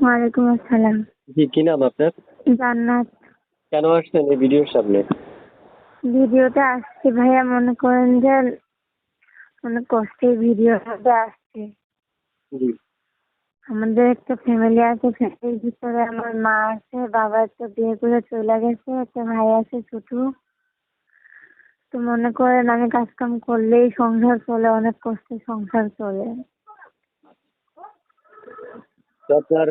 ওয়ালাইকুম আসসালাম। জি কি নাম আপনার? জান্নাত। কেন আসছেন এই ভিডিওর সামনে? ভিডিওতে আসছি ভাইয়া মনে করেন যে অনেক কষ্টে ভিডিওর মধ্যে আসছে। জি। আমাদের একটা ফ্যামিলি আছে ফ্যামিলির ভিতরে আমার মা আছে বাবা তো বিয়ে করে চলে গেছে একটা ভাই আছে ছোটো। তো মনে করেন আমি কাজ কাম করলেই সংসার চলে অনেক কষ্টে সংসার চলে। তো আপনার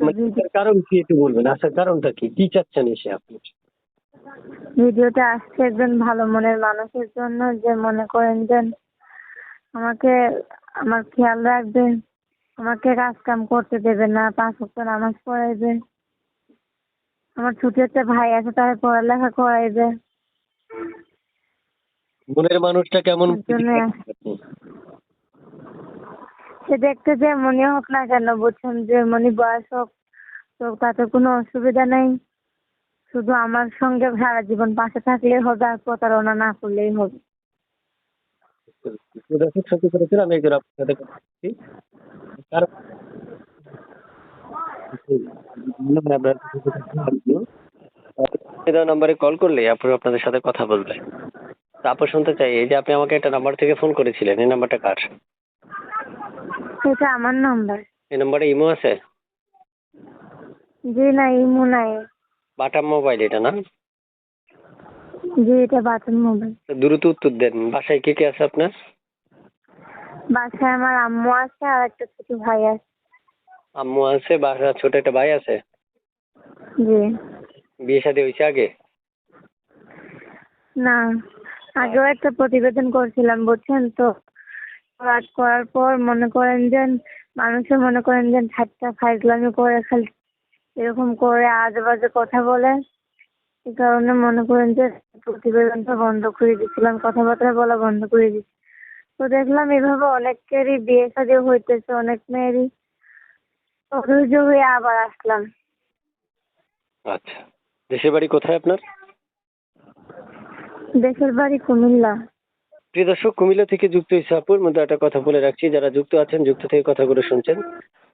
মানে কারণ কি একটু বলবেন? আসার কারণটা কি? কি চাচ্ছেন এসে আপনি? ভিডিওতে আসছে একজন ভালো মনের মানুষের জন্য যে মনে করেন যে আমাকে আমার খেয়াল রাখবে আমাকে কাজ কাম করতে দেবে না পাঁচ ওয়াক্ত নামাজ পড়াইবে আমার ছোট একটা ভাই আছে তার পড়ালেখা করাইবে। মনের মানুষটা কেমন সে দেখতে যে মনে হোক না কেন বুঝছেন যে মনে বয়স হোক তো তাতে কোনো অসুবিধা নেই। শুধু আমার সঙ্গে সারা জীবন পাশে থাকলেই হবে আর প্রতারণা না করলেই হবে। দর্শক সত্যি করেছেন আমি একজন আপনার সাথে কথা বলছি। নাম্বারে কল করলে আপু আপনাদের সাথে কথা বলবে তা আপু শুনতে চাই এই যে আপনি আমাকে একটা নাম্বার থেকে ফোন করেছিলেন এই নাম্বারটা কার? এটা আমার নাম্বার এই নাম্বারে ইমো আছে? জি না ইমো নাই। বাটাম মোবাইল এটা না? জি এটা বাটন মোবাইল তো দ্রুত উত্তর দেন বাসায় কে কে আছে আপনার? বাসায় আমার আম্মু আছে আর একটা ছোট ভাই আছে। আম্মু আছে বাসা ছোট একটা ভাই আছে? জি। বিয়ে শাদী হয়েছে আগে? না আগেও একটা প্রতিবেদন করছিলাম বুঝছেন তো? কাজ করার পর মনে করেন যে মানুষে মনে করেন যে ঠাট্টা ফাইজলামি করে খালি এরকম করে আজে বাজে কথা বলে। এই কারণে মনে করেন যে প্রতিবেদনটা বন্ধ করে দিয়েছিলাম কথাবার্তা বলা বন্ধ করে দিচ্ছি তো দেখলাম এভাবে অনেকেরই বিয়ে শাদী হইতেছে অনেক মেয়েরই। অধৈর্য হয়ে আবার আসলাম। আচ্ছা। দেশের বাড়ি কোথায় আপনার? দেশের বাড়ি কুমিল্লা। প্রিয় দর্শক, কুমিল্লা থেকে যুক্ত হয়েছে আপুর। মধ্যে একটা কথা বলে রাখছি, যারা যুক্ত আছেন, যুক্ত থেকে কথাগুলো শুনছেন,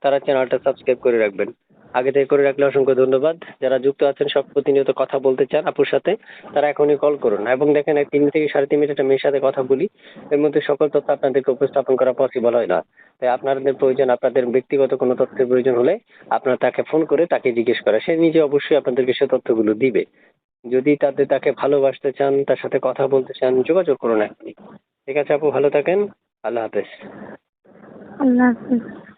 তারা চ্যানেলটা সাবস্ক্রাইব করে রাখবেন। আগে থেকে করে রাখলে অসংখ্য ধন্যবাদ। যারা যুক্ত আছেন, সব প্রতিনিয়ত কথা বলতে চান আপুর সাথে, তারা এখনই কল করুন। এবং দেখেন, এক তিন থেকে সাড়ে তিন মিনিট একটা মেয়ের সাথে কথা বলি, এর মধ্যে সকল তথ্য আপনাদেরকে উপস্থাপন করা পসিবল হয় না। তাই আপনাদের প্রয়োজন, আপনাদের ব্যক্তিগত কোনো তথ্যের প্রয়োজন হলে আপনারা তাকে ফোন করে তাকে জিজ্ঞেস করা। সে নিজে অবশ্যই আপনাদেরকে সে তথ্যগুলো দিবে। যদি তাদের তাকে ভালোবাসতে চান, তার সাথে কথা বলতে চান, যোগাযোগ করুন এখনই। ঠিক আছে আপু ভালো থাকেন। আল্লাহ হাফেজ। আল্লাহ হাফিজ।